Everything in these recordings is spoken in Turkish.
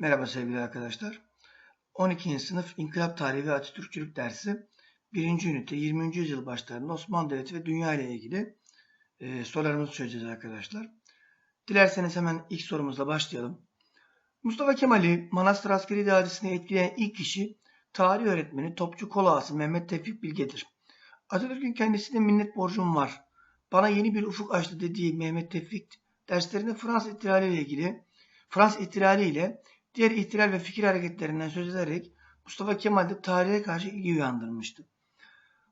Merhaba sevgili arkadaşlar. 12. sınıf İnkılap Tarihi ve Atatürkçülük dersi 1. ünite 20. yüzyıl başlarında Osmanlı Devleti ve dünya ile ilgili e, sorularımızı çözeceğiz arkadaşlar. Dilerseniz hemen ilk sorumuzla başlayalım. Mustafa Kemal'i Manastır Askeri İdaresi'ne etkileyen ilk kişi tarih öğretmeni Topçu Kolağası Mehmet Tevfik Bilge'dir. Atatürk'ün kendisine minnet borcum var. Bana yeni bir ufuk açtı dediği Mehmet Tevfik derslerinde Fransız ihtilali ile ilgili Fransız ihtilali ile diğer ihtilal ve fikir hareketlerinden söz ederek Mustafa Kemal'de tarihe karşı ilgi uyandırmıştı.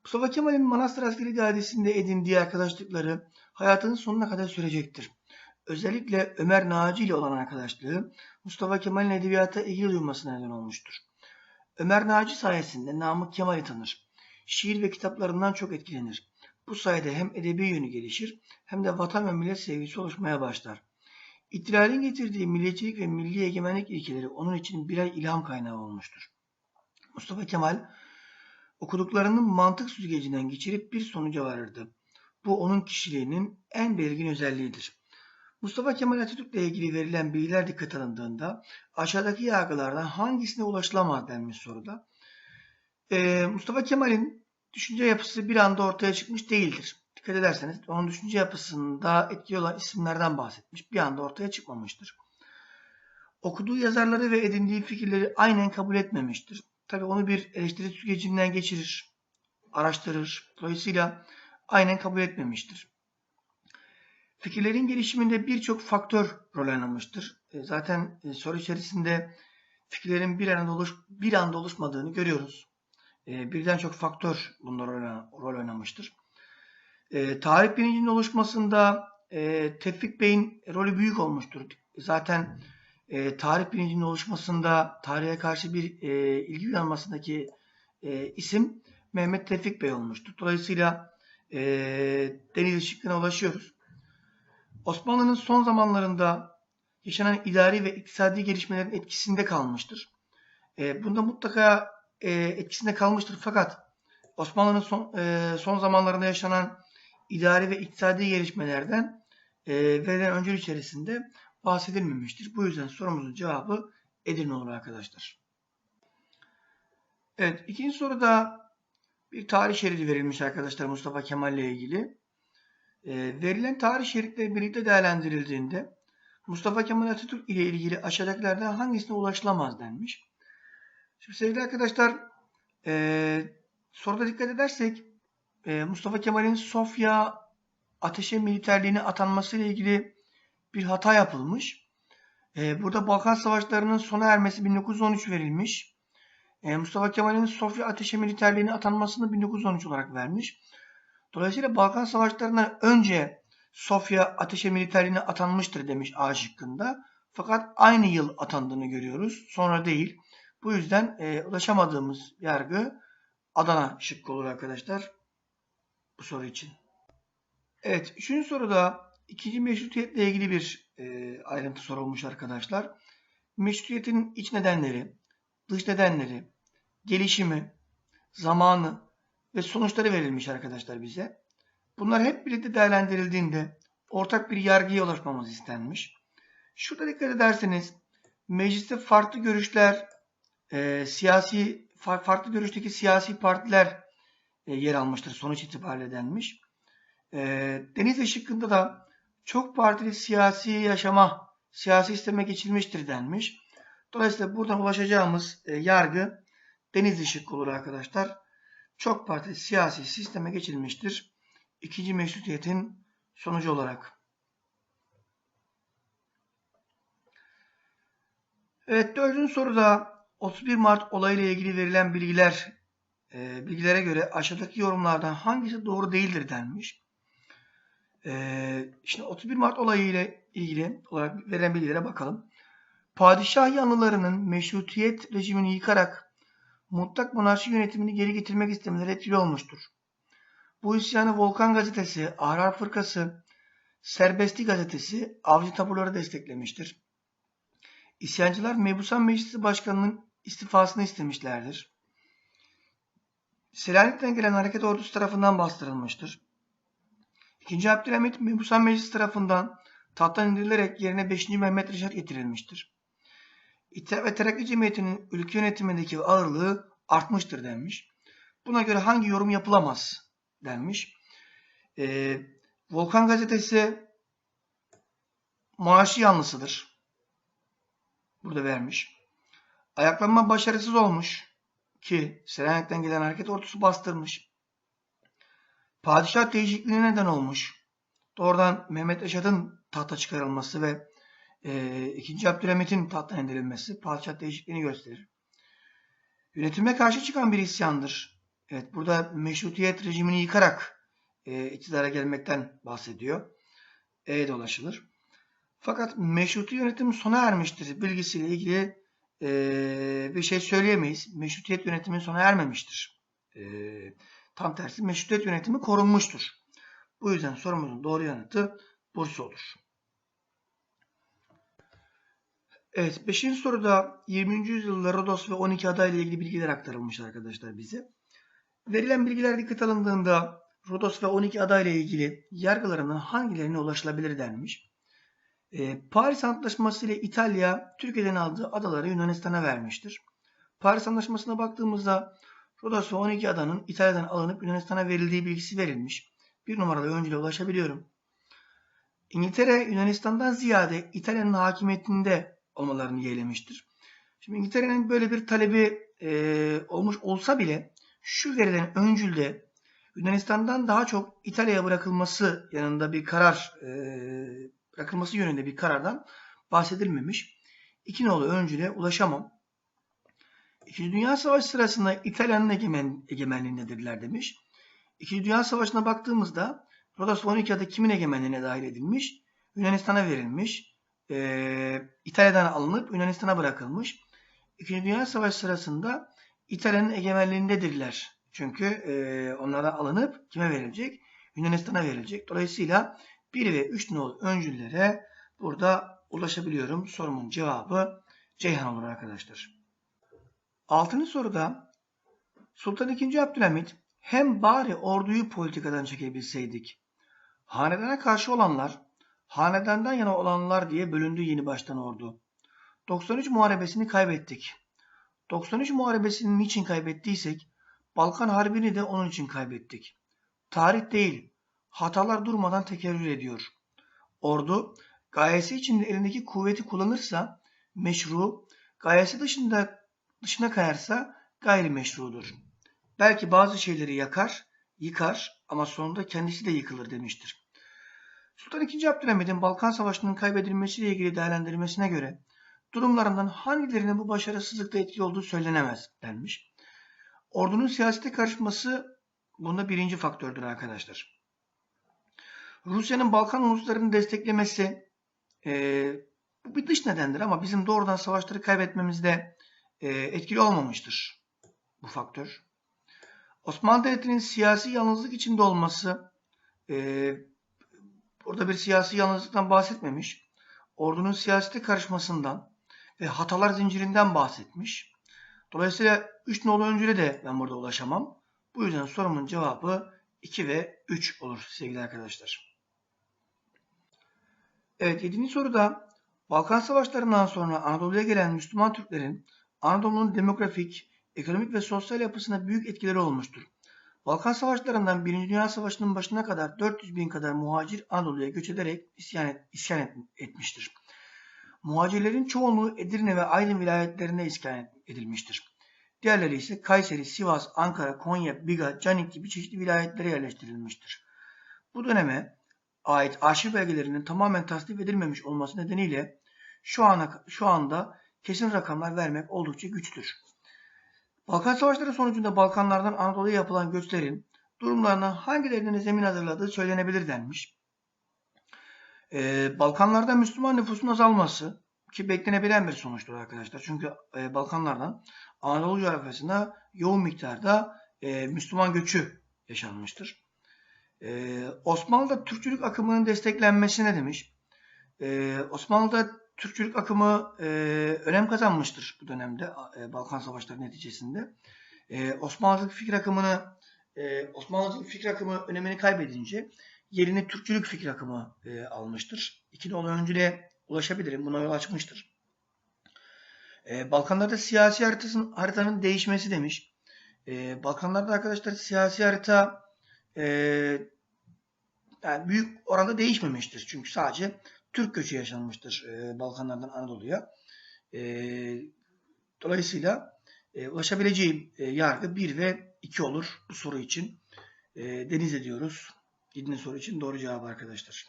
Mustafa Kemal'in Manastır Askeri İdaresi'nde edindiği arkadaşlıkları hayatının sonuna kadar sürecektir. Özellikle Ömer Naci ile olan arkadaşlığı Mustafa Kemal'in edebiyata ilgi duymasına neden olmuştur. Ömer Naci sayesinde Namık Kemal'i tanır. Şiir ve kitaplarından çok etkilenir. Bu sayede hem edebi yönü gelişir hem de vatan ve millet sevgisi oluşmaya başlar. İhtilalin getirdiği milliyetçilik ve milli egemenlik ilkeleri onun için birer ilham kaynağı olmuştur. Mustafa Kemal okuduklarının mantık süzgecinden geçirip bir sonuca varırdı. Bu onun kişiliğinin en belirgin özelliğidir. Mustafa Kemal Atatürk ile ilgili verilen bilgiler dikkat alındığında aşağıdaki yargılardan hangisine ulaşılamaz denmiş soruda. Ee, Mustafa Kemal'in düşünce yapısı bir anda ortaya çıkmış değildir. Dikkat ederseniz onun düşünce yapısında etkili olan isimlerden bahsetmiş. Bir anda ortaya çıkmamıştır. Okuduğu yazarları ve edindiği fikirleri aynen kabul etmemiştir. Tabi onu bir eleştiri süzgecinden geçirir, araştırır. Dolayısıyla aynen kabul etmemiştir. Fikirlerin gelişiminde birçok faktör rol oynamıştır. E, zaten e, soru içerisinde fikirlerin bir anda, oluş, bir anda oluşmadığını görüyoruz. E, birden çok faktör bunlar rol oynamıştır. Tarih bilincinin oluşmasında Tevfik Bey'in rolü büyük olmuştur. Zaten tarih bilincinin oluşmasında tarihe karşı bir ilgi uyanmasındaki isim Mehmet Tevfik Bey olmuştur. Dolayısıyla deniz ışıklığına ulaşıyoruz. Osmanlı'nın son zamanlarında yaşanan idari ve iktisadi gelişmelerin etkisinde kalmıştır. E, bunda mutlaka e, etkisinde kalmıştır fakat Osmanlı'nın son, e, son zamanlarında yaşanan idari ve iktisadi gelişmelerden e, verilen öncül içerisinde bahsedilmemiştir. Bu yüzden sorumuzun cevabı Edirne olur arkadaşlar. Evet ikinci soruda bir tarih şeridi verilmiş arkadaşlar Mustafa Kemal ile ilgili. E, verilen tarih şeritleri birlikte değerlendirildiğinde Mustafa Kemal Atatürk ile ilgili aşağıdakilerden hangisine ulaşılamaz denmiş. Şimdi sevgili arkadaşlar e, soruda dikkat edersek Mustafa Kemal'in Sofya ateşe militerliğine atanması ile ilgili bir hata yapılmış. E, burada Balkan Savaşları'nın sona ermesi 1913 verilmiş. E, Mustafa Kemal'in Sofya ateşe militerliğine atanmasını 1913 olarak vermiş. Dolayısıyla Balkan Savaşları'ndan önce Sofya ateşe militerliğine atanmıştır demiş A şıkkında. Fakat aynı yıl atandığını görüyoruz. Sonra değil. Bu yüzden e, ulaşamadığımız yargı Adana şıkkı olur arkadaşlar. Bu soru için. Evet. Üçüncü soruda ikinci meşrutiyetle ilgili bir e, ayrıntı sorulmuş arkadaşlar. Meşrutiyetin iç nedenleri, dış nedenleri, gelişimi, zamanı, ve sonuçları verilmiş arkadaşlar bize. Bunlar hep birlikte değerlendirildiğinde ortak bir yargıya ulaşmamız istenmiş. Şurada dikkat ederseniz mecliste farklı görüşler, e, siyasi farklı görüşteki siyasi partiler yer almıştır sonuç itibariyle denmiş. E, Denizli şıkkında da çok partili siyasi yaşama, siyasi sisteme geçilmiştir denmiş. Dolayısıyla buradan ulaşacağımız e, yargı Denizli şıkkı olur arkadaşlar çok partili siyasi sisteme geçilmiştir. İkinci meşrutiyetin sonucu olarak. Evet dördüncü soruda 31 Mart olayıyla ilgili verilen bilgiler e, bilgilere göre aşağıdaki yorumlardan hangisi doğru değildir denmiş. E, şimdi 31 Mart olayı ile ilgili olarak verilen bilgilere bakalım. Padişah yanlılarının meşrutiyet rejimini yıkarak mutlak monarşi yönetimini geri getirmek istemeleri etkili olmuştur. Bu isyanı Volkan Gazetesi, Ahrar Fırkası, Serbesti Gazetesi, Avcı tabuları desteklemiştir. İsyancılar Mebusan Meclisi Başkanı'nın istifasını istemişlerdir. Selanik'ten gelen hareket ordusu tarafından bastırılmıştır. İkinci Abdülhamit Mebusan Meclisi tarafından tahttan indirilerek yerine 5. Mehmet Reşat getirilmiştir. İttihat ve Terakki Cemiyeti'nin ülke yönetimindeki ağırlığı artmıştır denmiş. Buna göre hangi yorum yapılamaz denmiş. Ee, Volkan Gazetesi maaşı yanlısıdır. Burada vermiş. Ayaklanma başarısız olmuş ki Selanik'ten gelen hareket ordusu bastırmış. Padişah değişikliğine neden olmuş. Doğrudan Mehmet Eşat'ın tahta çıkarılması ve e, 2. Abdülhamit'in tahttan indirilmesi padişah değişikliğini gösterir. Yönetime karşı çıkan bir isyandır. Evet, burada meşrutiyet rejimini yıkarak e, iktidara gelmekten bahsediyor. E'ye dolaşılır. Fakat meşruti yönetim sona ermiştir bilgisiyle ilgili e, bir şey söyleyemeyiz. Meşrutiyet yönetimi sona ermemiştir. E, tam tersi meşrutiyet yönetimi korunmuştur. Bu yüzden sorumuzun doğru yanıtı Bursa olur. Evet, 5. soruda 20. yüzyılda Rodos ve 12 adayla ilgili bilgiler aktarılmış arkadaşlar bize. Verilen bilgiler dikkat alındığında Rodos ve 12 adayla ilgili yargılarının hangilerine ulaşılabilir denmiş. Ee, Paris Antlaşması ile İtalya Türkiye'den aldığı adaları Yunanistan'a vermiştir. Paris Antlaşması'na baktığımızda Rodos ve 12 adanın İtalya'dan alınıp Yunanistan'a verildiği bilgisi verilmiş. Bir numaralı öncüle ulaşabiliyorum. İngiltere Yunanistan'dan ziyade İtalya'nın hakimiyetinde olmalarını yeğlemiştir. Şimdi İngiltere'nin böyle bir talebi e, olmuş olsa bile şu verilen öncülde Yunanistan'dan daha çok İtalya'ya bırakılması yanında bir karar e, bırakılması yönünde bir karardan bahsedilmemiş. İki nolu öncüle ulaşamam. İkinci Dünya Savaşı sırasında İtalya'nın egemen, egemenliğindedirler demiş. İkinci Dünya Savaşı'na baktığımızda Rodos ve 12 adı kimin egemenliğine dahil edilmiş? Yunanistan'a verilmiş. Ee, İtalya'dan alınıp Yunanistan'a bırakılmış. İkinci Dünya Savaşı sırasında İtalya'nın egemenliğindedirler. Çünkü e, onlara alınıp kime verilecek? Yunanistan'a verilecek. Dolayısıyla 1 ve 3 nol öncüllere burada ulaşabiliyorum. Sorumun cevabı Ceyhan olur arkadaşlar. Altıncı soruda Sultan II. Abdülhamit hem bari orduyu politikadan çekebilseydik. Hanedana karşı olanlar, hanedandan yana olanlar diye bölündü yeni baştan ordu. 93 muharebesini kaybettik. 93 muharebesini niçin kaybettiysek, Balkan Harbi'ni de onun için kaybettik. Tarih değil, hatalar durmadan tekerrür ediyor. Ordu, gayesi içinde elindeki kuvveti kullanırsa meşru, gayesi dışında dışına kayarsa gayrimeşrudur. Belki bazı şeyleri yakar, yıkar ama sonunda kendisi de yıkılır demiştir. Sultan II. Abdülhamid'in Balkan Savaşı'nın kaybedilmesiyle ilgili değerlendirmesine göre durumlarından hangilerinin bu başarısızlıkta etkili olduğu söylenemez denmiş. Ordunun siyasete karışması bunda birinci faktördür arkadaşlar. Rusya'nın Balkan uluslarını desteklemesi e, bu bir dış nedendir ama bizim doğrudan savaşları kaybetmemizde e, etkili olmamıştır bu faktör. Osmanlı Devleti'nin siyasi yalnızlık içinde olması e, burada bir siyasi yalnızlıktan bahsetmemiş. Ordunun siyasete karışmasından ve hatalar zincirinden bahsetmiş. Dolayısıyla 3 nolu öncüle de ben burada ulaşamam. Bu yüzden sorumun cevabı 2 ve 3 olur sevgili arkadaşlar. Evet 7. soruda Balkan Savaşlarından sonra Anadolu'ya gelen Müslüman Türklerin Anadolu'nun demografik, ekonomik ve sosyal yapısına büyük etkileri olmuştur. Balkan Savaşlarından 1. Dünya Savaşı'nın başına kadar 400 bin kadar muhacir Anadolu'ya göç ederek isyan, et, isyan et, etmiştir. Muhacirlerin çoğunluğu Edirne ve Aydın vilayetlerinde iskan edilmiştir. Diğerleri ise Kayseri, Sivas, Ankara, Konya, Biga, Canik gibi çeşitli vilayetlere yerleştirilmiştir. Bu döneme ait arşiv belgelerinin tamamen tasdif edilmemiş olması nedeniyle şu, ana, şu anda kesin rakamlar vermek oldukça güçtür. Balkan Savaşları sonucunda Balkanlardan Anadolu'ya yapılan göçlerin durumlarına hangilerinin zemin hazırladığı söylenebilir denmiş. Ee, Balkanlarda Müslüman nüfusun azalması ki beklenebilen bir sonuçtur arkadaşlar. Çünkü e, Balkanlardan Anadolu coğrafyasında yoğun miktarda e, Müslüman göçü yaşanmıştır. E, Osmanlı'da Türkçülük akımının desteklenmesine demiş. E, Osmanlı'da Türkçülük akımı e, önem kazanmıştır bu dönemde e, Balkan Savaşları neticesinde. E, Osmanlıcılık fikir akımını e, Osmanlıcılık fikir akımı önemini kaybedince yerini Türkçülük fikir akımı e, almıştır. İki nolu öncüle ulaşabilirim. Buna yol açmıştır. E, Balkanlarda siyasi haritasının, haritanın değişmesi demiş. E, Balkanlarda arkadaşlar siyasi harita e, yani büyük oranda değişmemiştir. Çünkü sadece Türk göçü yaşanmıştır e, Balkanlardan Anadolu'ya. E, dolayısıyla e, ulaşabileceğim e, yargı 1 ve 2 olur bu soru için. Deniz ediyoruz. İdne soru için doğru cevap arkadaşlar.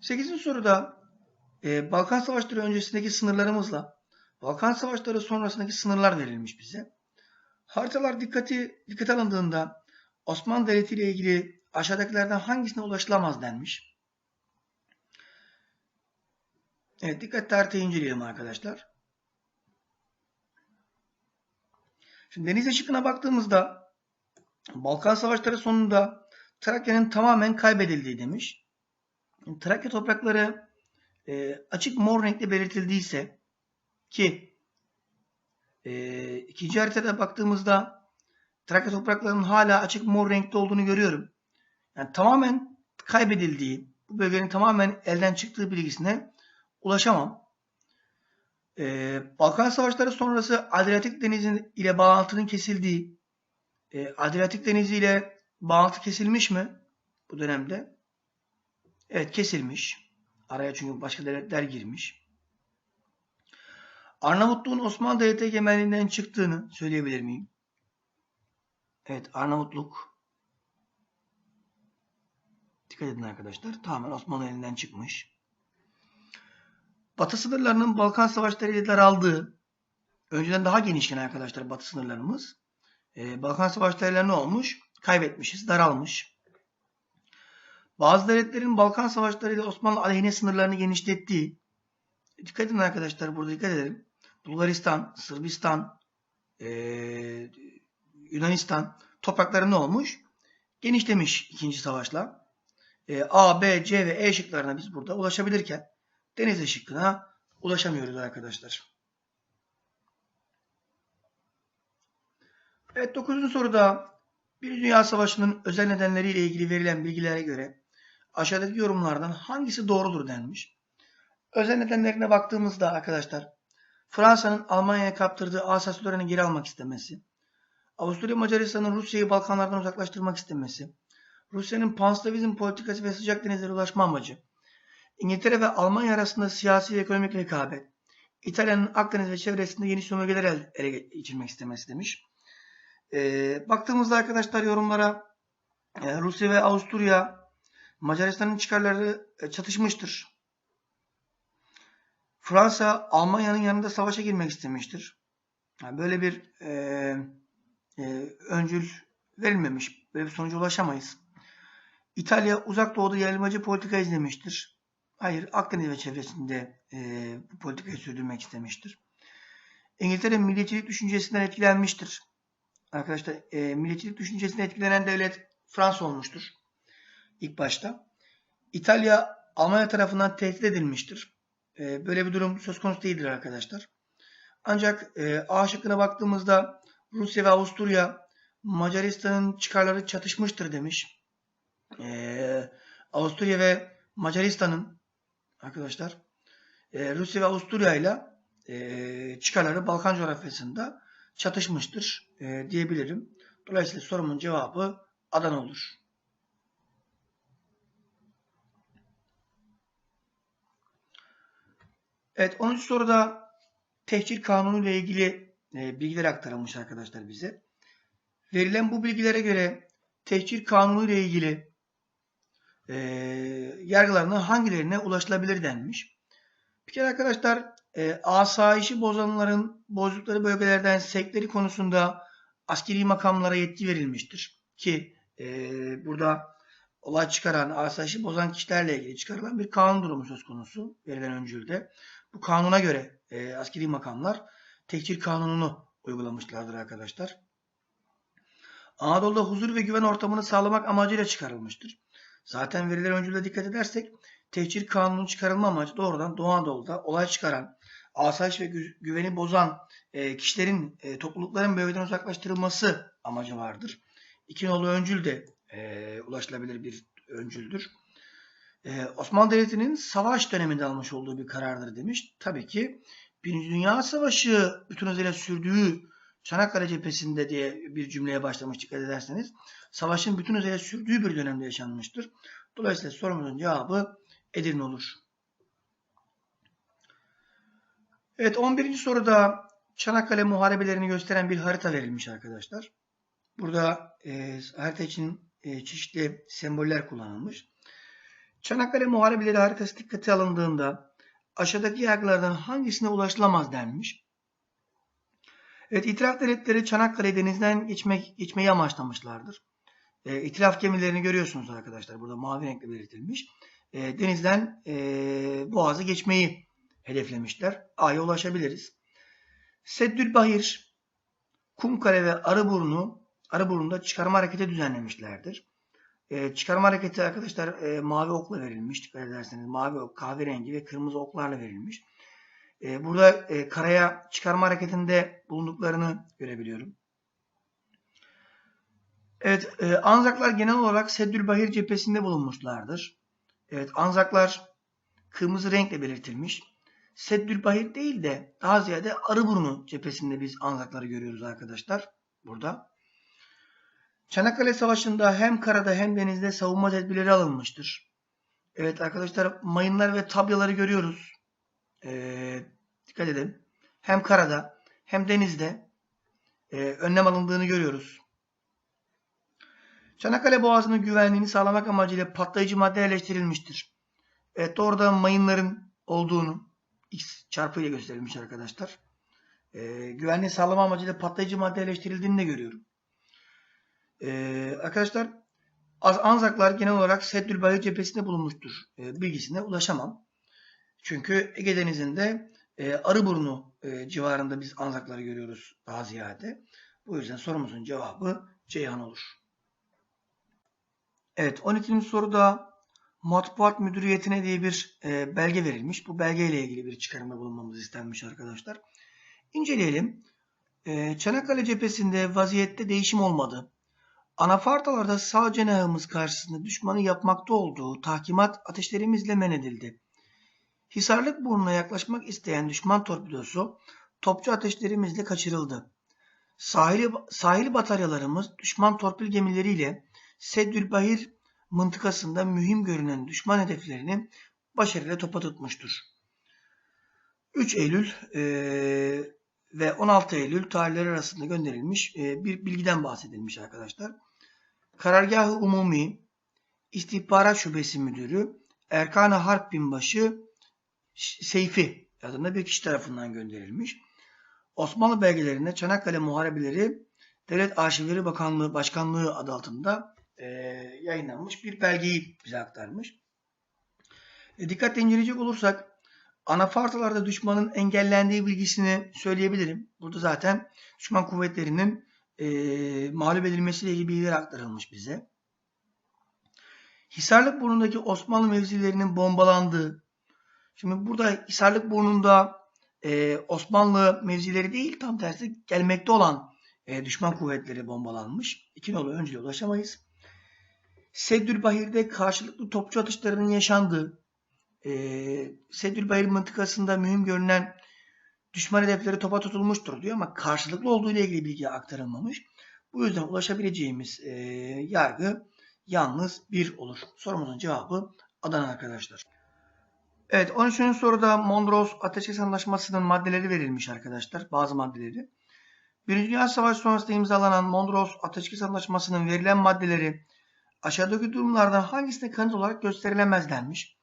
8. soruda Balkan Savaşları öncesindeki sınırlarımızla Balkan Savaşları sonrasındaki sınırlar verilmiş bize. Haritalar dikkati dikkate alındığında Osmanlı Devleti ile ilgili aşağıdakilerden hangisine ulaşılamaz denmiş. Evet dikkatle haritayı inceleyelim arkadaşlar. Şimdi deniz şıkkına baktığımızda Balkan Savaşları sonunda Trakya'nın tamamen kaybedildiği demiş. Trakya toprakları e, açık mor renkle belirtildiyse ki e, ikinci haritada baktığımızda Trakya topraklarının hala açık mor renkte olduğunu görüyorum. Yani tamamen kaybedildiği, bu bölgenin tamamen elden çıktığı bilgisine ulaşamam. Ee, Balkan Savaşları sonrası Adriyatik Denizi ile bağlantının kesildiği, e, Adriyatik Denizi ile bağlantı kesilmiş mi bu dönemde? Evet kesilmiş. Araya çünkü başka devletler girmiş. Arnavutluğun Osmanlı Devleti egemenliğinden çıktığını söyleyebilir miyim? Evet Arnavutluk dikkat edin arkadaşlar tamamen Osmanlı elinden çıkmış. Batı sınırlarının Balkan Savaşları ile daraldığı önceden daha genişken arkadaşlar Batı sınırlarımız. Ee, Balkan Savaşları ne olmuş? Kaybetmişiz, daralmış. Bazı devletlerin Balkan Savaşları ile Osmanlı aleyhine sınırlarını genişlettiği dikkat edin arkadaşlar burada dikkat edelim. Bulgaristan, Sırbistan, ee, Yunanistan toprakları ne olmuş? Genişlemiş ikinci savaşla. E, A, B, C ve E şıklarına biz burada ulaşabilirken deniz şıkkına ulaşamıyoruz arkadaşlar. Evet 9. soruda bir Dünya Savaşı'nın özel nedenleriyle ilgili verilen bilgilere göre aşağıdaki yorumlardan hangisi doğrudur denmiş. Özel nedenlerine baktığımızda arkadaşlar Fransa'nın Almanya'ya kaptırdığı Alsace-Lorraine'i geri almak istemesi, Avusturya Macaristan'ın Rusya'yı Balkanlardan uzaklaştırmak istemesi, Rusya'nın panslavizm politikası ve sıcak denizlere ulaşma amacı, İngiltere ve Almanya arasında siyasi ve ekonomik rekabet, İtalya'nın Akdeniz ve çevresinde yeni sömürgeler ele geçirmek istemesi demiş. E, baktığımızda arkadaşlar yorumlara e, Rusya ve Avusturya Macaristan'ın çıkarları e, çatışmıştır. Fransa Almanya'nın yanında savaşa girmek istemiştir. Yani böyle bir e, e, öncül verilmemiş. Böyle bir sonuca ulaşamayız. İtalya uzak doğuda yayılmacı politika izlemiştir. Hayır, Akdeniz ve çevresinde e, bu politikayı sürdürmek istemiştir. İngiltere milliyetçilik düşüncesinden etkilenmiştir. Arkadaşlar, e, milliyetçilik düşüncesinden etkilenen devlet Fransa olmuştur. İlk başta. İtalya Almanya tarafından tehdit edilmiştir. E, böyle bir durum söz konusu değildir arkadaşlar. Ancak e, A şıkkına baktığımızda Rusya ve Avusturya Macaristan'ın çıkarları çatışmıştır demiş. Ee, Avusturya ve Macaristan'ın arkadaşlar e, Rusya ve Avusturya ile e, çıkarları Balkan coğrafyasında çatışmıştır e, diyebilirim. Dolayısıyla sorumun cevabı Adana olur. Evet 10. soruda tehcir kanunu ile ilgili e, bilgiler aktarılmış arkadaşlar bize. Verilen bu bilgilere göre tehcir kanunu ile ilgili e, yargılarının hangilerine ulaşılabilir denmiş. Bir kere arkadaşlar e, asayişi bozanların bozdukları bölgelerden sekleri konusunda askeri makamlara yetki verilmiştir. Ki e, burada olay çıkaran, asayişi bozan kişilerle ilgili çıkarılan bir kanun durumu söz konusu verilen öncülde. Bu kanuna göre e, askeri makamlar tekçil kanununu uygulamışlardır arkadaşlar. Anadolu'da huzur ve güven ortamını sağlamak amacıyla çıkarılmıştır. Zaten veriler öncülüğe dikkat edersek tehcir kanunun çıkarılma amacı doğrudan Doğu Anadolu'da olay çıkaran, asayiş ve gü güveni bozan e, kişilerin, e, toplulukların bölgeden uzaklaştırılması amacı vardır. İki nolu öncül de e, ulaşılabilir bir öncüldür. Ee, Osmanlı Devleti'nin savaş döneminde almış olduğu bir karardır demiş. Tabii ki Birinci Dünya Savaşı bütün hızıyla sürdüğü Çanakkale cephesinde diye bir cümleye başlamış dikkat ederseniz. Savaşın bütün hızıyla sürdüğü bir dönemde yaşanmıştır. Dolayısıyla sorumuzun cevabı Edirne olur. Evet 11. soruda Çanakkale muharebelerini gösteren bir harita verilmiş arkadaşlar. Burada e, harita için e, çeşitli semboller kullanılmış. Çanakkale muharebeleri haritası dikkate alındığında aşağıdaki yargılardan hangisine ulaşılamaz denmiş. Evet, itiraf devletleri Çanakkale denizden geçmek, geçmeyi amaçlamışlardır. E, itiraf gemilerini görüyorsunuz arkadaşlar. Burada mavi renkle belirtilmiş. E, denizden e, boğazı geçmeyi hedeflemişler. A'ya ulaşabiliriz. Seddülbahir, Kumkale ve Arıburnu, Arıburnu'da çıkarma hareketi düzenlemişlerdir. E, çıkarma hareketi arkadaşlar e, mavi okla verilmiş. Dikkat ederseniz mavi ok, kahverengi ve kırmızı oklarla verilmiş. E, burada e, karaya çıkarma hareketinde bulunduklarını görebiliyorum. Evet, e, Anzaklar genel olarak Seddülbahir cephesinde bulunmuşlardır. Evet, Anzaklar kırmızı renkle belirtilmiş. Seddülbahir değil de daha ziyade Arıburnu cephesinde biz Anzakları görüyoruz arkadaşlar. Burada. Çanakkale Savaşı'nda hem karada hem denizde savunma tedbirleri alınmıştır. Evet arkadaşlar mayınlar ve tabyaları görüyoruz. Ee, dikkat edin. Hem karada hem denizde e, önlem alındığını görüyoruz. Çanakkale Boğazı'nın güvenliğini sağlamak amacıyla patlayıcı madde yerleştirilmiştir. Evet orada mayınların olduğunu x çarpı gösterilmiş arkadaşlar. Ee, güvenliği sağlama amacıyla patlayıcı madde yerleştirildiğini de görüyorum. Ee, arkadaşlar Anzaklar genel olarak Seddülbahir cephesinde bulunmuştur. Ee, bilgisine ulaşamam. Çünkü Ege Denizi'nde e, Arıburnu e, civarında biz Anzakları görüyoruz daha ziyade. Bu yüzden sorumuzun cevabı Ceyhan olur. Evet 12. soruda Matbuat Müdüriyeti'ne diye bir e, belge verilmiş. Bu belgeyle ilgili bir çıkarımda bulunmamız istenmiş arkadaşlar. İnceleyelim. E, Çanakkale cephesinde vaziyette değişim olmadı. Anafartalarda sağ cenahımız karşısında düşmanı yapmakta olduğu tahkimat ateşlerimizle men edildi. Hisarlık burnuna yaklaşmak isteyen düşman torpidosu topçu ateşlerimizle kaçırıldı. Sahili, sahil bataryalarımız düşman torpil gemileriyle Seddülbahir mıntıkasında mühim görünen düşman hedeflerini başarıyla topa tutmuştur. 3 Eylül e, ve 16 Eylül tarihleri arasında gönderilmiş e, bir bilgiden bahsedilmiş arkadaşlar. Karargahı Umumi İstihbarat Şubesi Müdürü Erkan Harp Binbaşı Seyfi adında bir kişi tarafından gönderilmiş. Osmanlı belgelerinde Çanakkale Muharebeleri Devlet Arşivleri Bakanlığı Başkanlığı adı altında e, yayınlanmış bir belgeyi bize aktarmış. E, dikkatle inceleyecek olursak anafartalarda düşmanın engellendiği bilgisini söyleyebilirim. Burada zaten düşman kuvvetlerinin e, mağlup edilmesiyle ilgili bilgiler aktarılmış bize. Hisarlık burnundaki Osmanlı mevzilerinin bombalandığı. Şimdi burada Hisarlık burnunda e, Osmanlı mevzileri değil tam tersi gelmekte olan e, düşman kuvvetleri bombalanmış. İki nolu önceye ulaşamayız. Seddülbahir'de karşılıklı topçu atışlarının yaşandığı, e, Seddülbahir mıntıkasında mühim görünen düşman hedefleri topa tutulmuştur diyor ama karşılıklı olduğu ile ilgili bilgi aktarılmamış. Bu yüzden ulaşabileceğimiz e, yargı yalnız bir olur. Sorumuzun cevabı Adana arkadaşlar. Evet 13. soruda Mondros Ateşkes Anlaşması'nın maddeleri verilmiş arkadaşlar. Bazı maddeleri. Birinci Dünya Savaşı sonrasında imzalanan Mondros Ateşkes Anlaşması'nın verilen maddeleri aşağıdaki durumlardan hangisine kanıt olarak gösterilemez denmiş.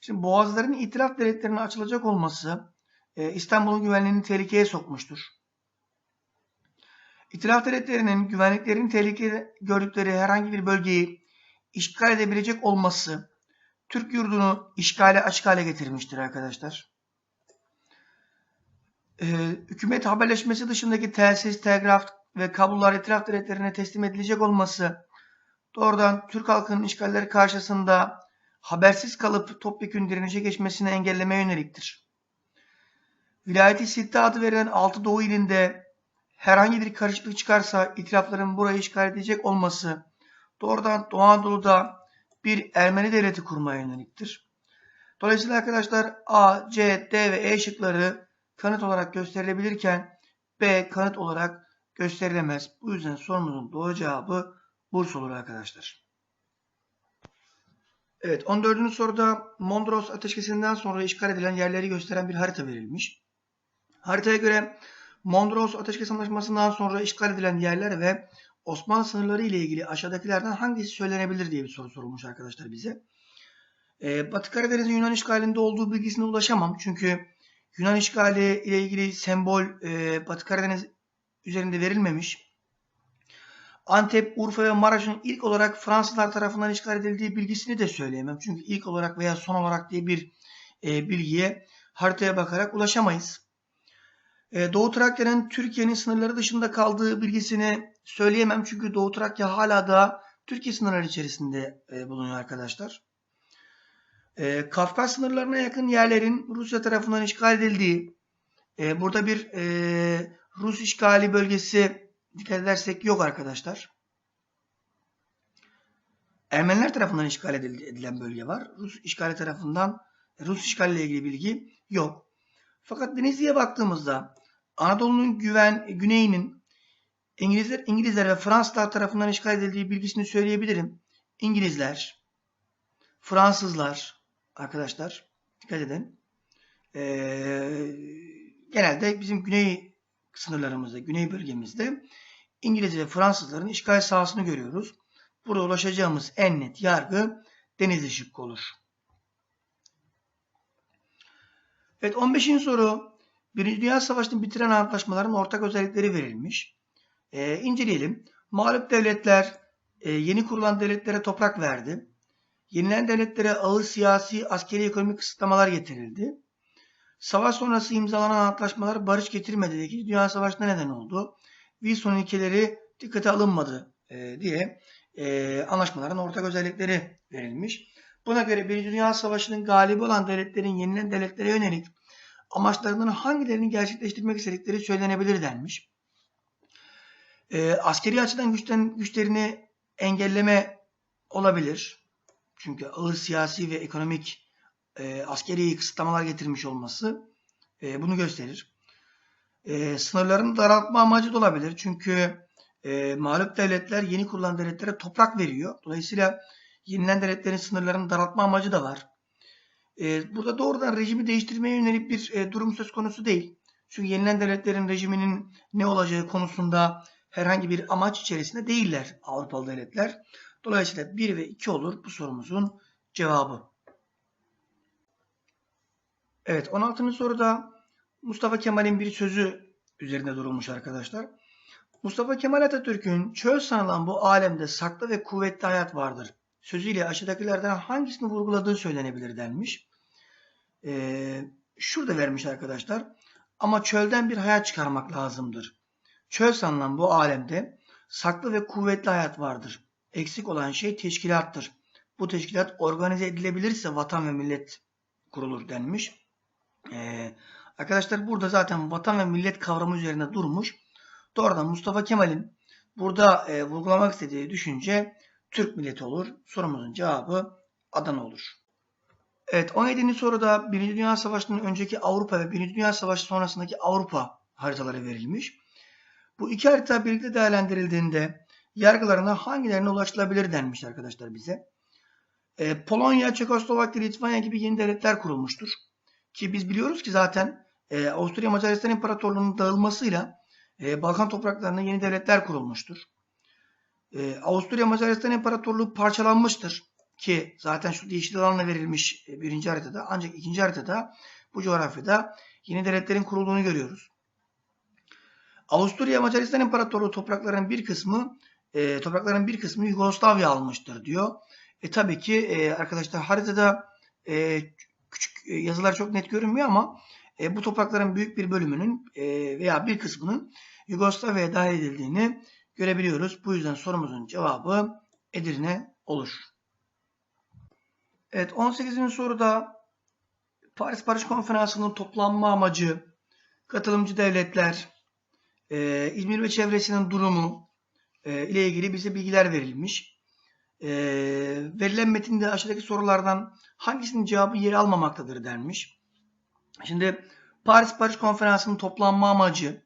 Şimdi boğazların itiraf devletlerine açılacak olması İstanbul'un güvenliğini tehlikeye sokmuştur. İtiraf devletlerinin güvenliklerin tehlikeli gördükleri herhangi bir bölgeyi işgal edebilecek olması Türk yurdunu işgale açık hale getirmiştir arkadaşlar. Ee, hükümet haberleşmesi dışındaki telsiz, telgraf ve kablolar itiraf devletlerine teslim edilecek olması doğrudan Türk halkının işgalleri karşısında habersiz kalıp topyekun direnişe geçmesini engellemeye yöneliktir. Vilayeti Sitte adı verilen Altı Doğu ilinde herhangi bir karışıklık çıkarsa itirafların burayı işgal edecek olması doğrudan Doğu Anadolu'da bir Ermeni devleti kurmaya yöneliktir. Dolayısıyla arkadaşlar A, C, D ve E şıkları kanıt olarak gösterilebilirken B kanıt olarak gösterilemez. Bu yüzden sorumuzun doğru cevabı Bursa olur arkadaşlar. Evet 14. soruda Mondros ateşkesinden sonra işgal edilen yerleri gösteren bir harita verilmiş. Haritaya göre Mondros Ateşkes Anlaşması'ndan sonra işgal edilen yerler ve Osmanlı sınırları ile ilgili aşağıdakilerden hangisi söylenebilir diye bir soru sorulmuş arkadaşlar bize. Ee, Batı Karadeniz'in Yunan işgalinde olduğu bilgisine ulaşamam. Çünkü Yunan işgali ile ilgili sembol e, Batı Karadeniz üzerinde verilmemiş. Antep, Urfa ve Maraş'ın ilk olarak Fransızlar tarafından işgal edildiği bilgisini de söyleyemem. Çünkü ilk olarak veya son olarak diye bir e, bilgiye haritaya bakarak ulaşamayız. E, Doğu Trakya'nın Türkiye'nin sınırları dışında kaldığı bilgisini söyleyemem. Çünkü Doğu Trakya hala da Türkiye sınırları içerisinde e, bulunuyor arkadaşlar. E, Kafkas sınırlarına yakın yerlerin Rusya tarafından işgal edildiği, burada bir Rus işgali bölgesi dikkat edersek yok arkadaşlar. Ermeniler tarafından işgal edilen bölge var. Rus işgali tarafından Rus işgali ile ilgili bilgi yok. Fakat Denizli'ye baktığımızda Anadolu'nun güven, güneyinin İngilizler, İngilizler ve Fransızlar tarafından işgal edildiği bilgisini söyleyebilirim. İngilizler, Fransızlar arkadaşlar dikkat edin. Ee, genelde bizim güney sınırlarımızda, güney bölgemizde İngiliz ve Fransızların işgal sahasını görüyoruz. Burada ulaşacağımız en net yargı Denizli şıkkı olur. Evet 15. soru. Birinci Dünya Savaşı'nı bitiren antlaşmaların ortak özellikleri verilmiş. Ee, inceleyelim. Mağlup devletler e, yeni kurulan devletlere toprak verdi. Yenilen devletlere ağır siyasi, askeri, ekonomik kısıtlamalar getirildi. Savaş sonrası imzalanan antlaşmalar barış getirmedi. İkinci Dünya Savaşı'na neden oldu. Wilson ilkeleri dikkate alınmadı e, diye e, anlaşmaların ortak özellikleri verilmiş. Buna göre Birinci Dünya Savaşı'nın galibi olan devletlerin yenilen devletlere yönelik amaçlarından hangilerini gerçekleştirmek istedikleri söylenebilir denmiş. E, askeri açıdan güçten, güçlerini engelleme olabilir. Çünkü ağır siyasi ve ekonomik e, askeri kısıtlamalar getirmiş olması e, bunu gösterir. E, sınırlarını daraltma amacı da olabilir. Çünkü e, mağlup devletler yeni kurulan devletlere toprak veriyor. Dolayısıyla yenilen devletlerin sınırlarını daraltma amacı da var. E, burada doğrudan rejimi değiştirmeye yönelik bir e, durum söz konusu değil. Çünkü yenilen devletlerin rejiminin ne olacağı konusunda herhangi bir amaç içerisinde değiller Avrupalı devletler. Dolayısıyla 1 ve 2 olur bu sorumuzun cevabı. Evet 16. soruda Mustafa Kemal'in bir sözü üzerinde durulmuş arkadaşlar. Mustafa Kemal Atatürk'ün çöl sanılan bu alemde saklı ve kuvvetli hayat vardır. Sözüyle aşağıdakilerden hangisini vurguladığı söylenebilir denmiş. Ee, şurada vermiş arkadaşlar. Ama çölden bir hayat çıkarmak lazımdır. Çöl sanılan bu alemde saklı ve kuvvetli hayat vardır. Eksik olan şey teşkilattır. Bu teşkilat organize edilebilirse vatan ve millet kurulur denmiş. Ee, arkadaşlar burada zaten vatan ve millet kavramı üzerine durmuş. Doğrudan Mustafa Kemal'in burada e, vurgulamak istediği düşünce Türk milleti olur. Sorumuzun cevabı Adana olur. Evet 17. soruda 1. Dünya Savaşı'nın önceki Avrupa ve 1. Dünya Savaşı sonrasındaki Avrupa haritaları verilmiş. Bu iki harita birlikte değerlendirildiğinde yargılarına hangilerine ulaşılabilir denmiş arkadaşlar bize. E, Polonya, Çekoslovakya, Litvanya gibi yeni devletler kurulmuştur. Ki biz biliyoruz ki zaten e, Avusturya Macaristan İmparatorluğu'nun dağılmasıyla e, Balkan topraklarında yeni devletler kurulmuştur. E, Avusturya Macaristan İmparatorluğu parçalanmıştır. Ki zaten şu yeşil alanla verilmiş e, birinci haritada ancak ikinci haritada bu coğrafyada yeni devletlerin kurulduğunu görüyoruz. Avusturya Macaristan İmparatorluğu topraklarının bir kısmı e, toprakların bir kısmını Yugoslavya almıştır diyor. E tabii ki e, arkadaşlar haritada e, küçük e, yazılar çok net görünmüyor ama e, bu toprakların büyük bir bölümünün e, veya bir kısmının Yugoslavya'ya dahil edildiğini görebiliyoruz. Bu yüzden sorumuzun cevabı Edirne olur. Evet 18. soruda Paris Barış Konferansı'nın toplanma amacı, katılımcı devletler, e, İzmir ve çevresinin durumu e, ile ilgili bize bilgiler verilmiş. e, verilen metinde aşağıdaki sorulardan hangisinin cevabı yer almamaktadır denmiş. Şimdi Paris Barış Konferansı'nın toplanma amacı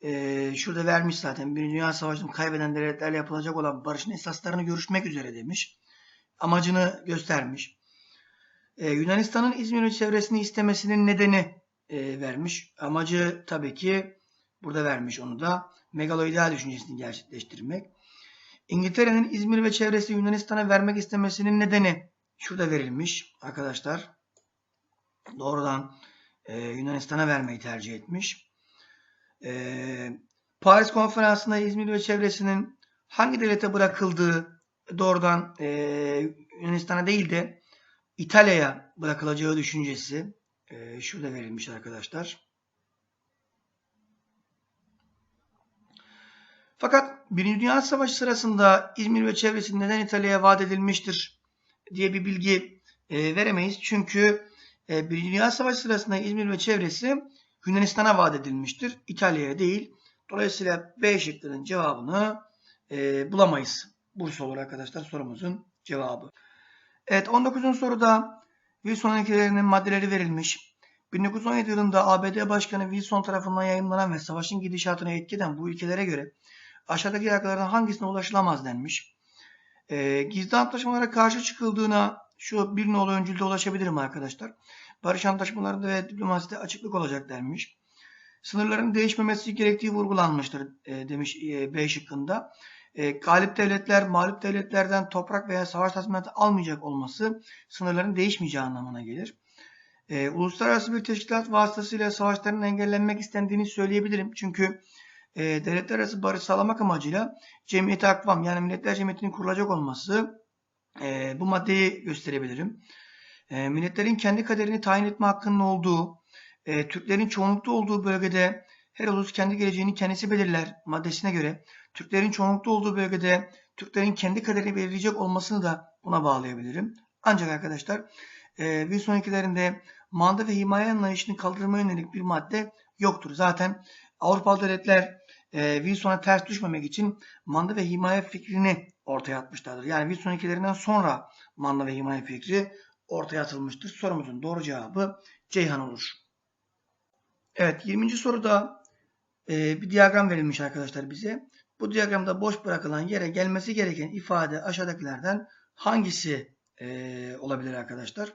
e, şurada vermiş zaten. Birinci Dünya Savaşı'nı kaybeden devletlerle yapılacak olan barışın esaslarını görüşmek üzere demiş. Amacını göstermiş. E, Yunanistan'ın İzmir'in çevresini istemesinin nedeni e, vermiş. Amacı tabii ki burada vermiş onu da megaloidal düşüncesini gerçekleştirmek. İngiltere'nin İzmir ve çevresi Yunanistan'a vermek istemesinin nedeni şurada verilmiş arkadaşlar. Doğrudan e, Yunanistan'a vermeyi tercih etmiş. E, Paris Konferansı'nda İzmir ve çevresinin hangi devlete bırakıldığı doğrudan e, Yunanistan'a değil de İtalya'ya bırakılacağı düşüncesi e, şurada verilmiş arkadaşlar. Fakat Birinci Dünya Savaşı sırasında İzmir ve çevresi neden İtalya'ya vaat edilmiştir diye bir bilgi e, veremeyiz. Çünkü e, Birinci Dünya Savaşı sırasında İzmir ve çevresi Yunanistan'a vaat edilmiştir. İtalya'ya değil. Dolayısıyla B şıkkının cevabını e, bulamayız. Bursa olur arkadaşlar sorumuzun cevabı. Evet 19. soruda Wilson ilkelerinin maddeleri verilmiş. 1917 yılında ABD Başkanı Wilson tarafından yayınlanan ve savaşın gidişatına etkeden bu ilkelere göre aşağıdaki yargılardan hangisine ulaşılamaz denmiş. E, gizli antlaşmalara karşı çıkıldığına şu bir nolu öncülde ulaşabilirim arkadaşlar. Barış antlaşmalarında ve diplomaside açıklık olacak denmiş. Sınırların değişmemesi gerektiği vurgulanmıştır e, demiş e, B şıkkında. E, galip devletler mağlup devletlerden toprak veya savaş tazminatı almayacak olması sınırların değişmeyeceği anlamına gelir. E, uluslararası bir teşkilat vasıtasıyla savaşların engellenmek istendiğini söyleyebilirim. Çünkü e, devletler arası barış sağlamak amacıyla cemiyeti akvam yani milletler cemiyetinin kurulacak olması e, bu maddeyi gösterebilirim. E, milletlerin kendi kaderini tayin etme hakkının olduğu, e, Türklerin çoğunlukta olduğu bölgede her ulus kendi geleceğini kendisi belirler maddesine göre Türklerin çoğunlukta olduğu bölgede Türklerin kendi kaderini belirleyecek olmasını da buna bağlayabilirim. Ancak arkadaşlar e, Wilson ilkelerinde manda ve himaye anlayışını kaldırmaya yönelik bir madde yoktur. Zaten Avrupalı devletler e, Wilson'a ters düşmemek için manda ve himaye fikrini ortaya atmışlardır. Yani Wilson ilkelerinden sonra manda ve himaye fikri ortaya atılmıştır. Sorumuzun doğru cevabı Ceyhan olur. Evet 20. soruda e, bir diyagram verilmiş arkadaşlar bize. Bu diyagramda boş bırakılan yere gelmesi gereken ifade aşağıdakilerden hangisi e, olabilir arkadaşlar?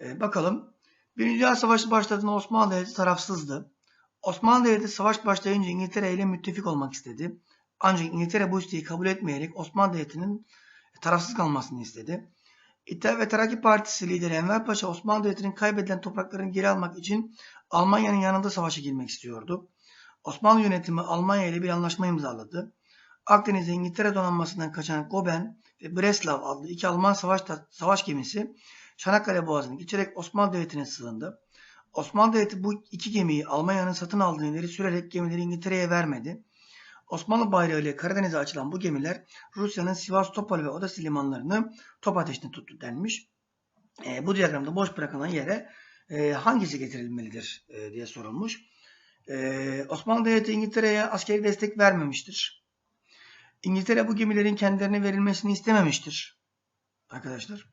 E, bakalım. Birinci Dünya Savaşı başladığında Osmanlı Devleti tarafsızdı. Osmanlı Devleti savaş başlayınca İngiltere ile müttefik olmak istedi. Ancak İngiltere bu isteği kabul etmeyerek Osmanlı Devleti'nin tarafsız kalmasını istedi. İttihat ve Terakki Partisi lideri Enver Paşa Osmanlı Devleti'nin kaybedilen topraklarını geri almak için Almanya'nın yanında savaşa girmek istiyordu. Osmanlı yönetimi Almanya ile bir anlaşma imzaladı. Akdeniz'e İngiltere donanmasından kaçan Goben ve Breslau adlı iki Alman savaş, savaş gemisi Çanakkale Boğazı'nı geçerek Osmanlı Devleti'ne sığındı. Osmanlı Devleti bu iki gemiyi Almanya'nın satın aldığını ileri sürerek gemileri İngiltere'ye vermedi. Osmanlı bayrağı ile Karadeniz'e açılan bu gemiler Rusya'nın Sivas, Topol ve Odessa limanlarını top ateşine tuttu denmiş. E, bu diyagramda boş bırakılan yere e, hangisi getirilmelidir e, diye sorulmuş. E, Osmanlı Devleti İngiltere'ye askeri destek vermemiştir. İngiltere bu gemilerin kendilerine verilmesini istememiştir. Arkadaşlar.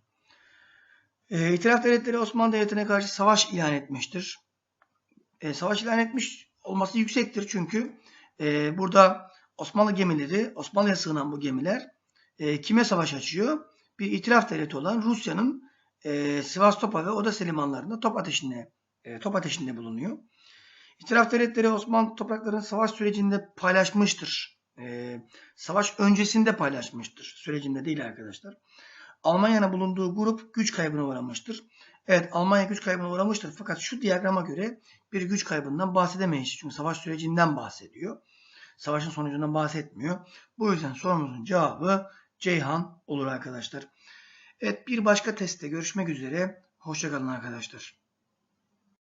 E, İtilaf devletleri Osmanlı Devleti'ne karşı savaş ilan etmiştir. E, savaş ilan etmiş olması yüksektir çünkü e, burada Osmanlı gemileri, Osmanlı'ya sığınan bu gemiler e, kime savaş açıyor? Bir itilaf devleti olan Rusya'nın e, Sivastopol ve Odessa limanlarında top ateşinde e, top ateşinde bulunuyor. İtilaf devletleri Osmanlı topraklarını savaş sürecinde paylaşmıştır. E, savaş öncesinde paylaşmıştır. Sürecinde değil arkadaşlar. Almanya'nın bulunduğu grup güç kaybına uğramıştır. Evet Almanya güç kaybına uğramıştır. Fakat şu diyagrama göre bir güç kaybından bahsedemeyiz. Çünkü savaş sürecinden bahsediyor. Savaşın sonucundan bahsetmiyor. Bu yüzden sorumuzun cevabı Ceyhan olur arkadaşlar. Evet bir başka testte görüşmek üzere. Hoşçakalın arkadaşlar.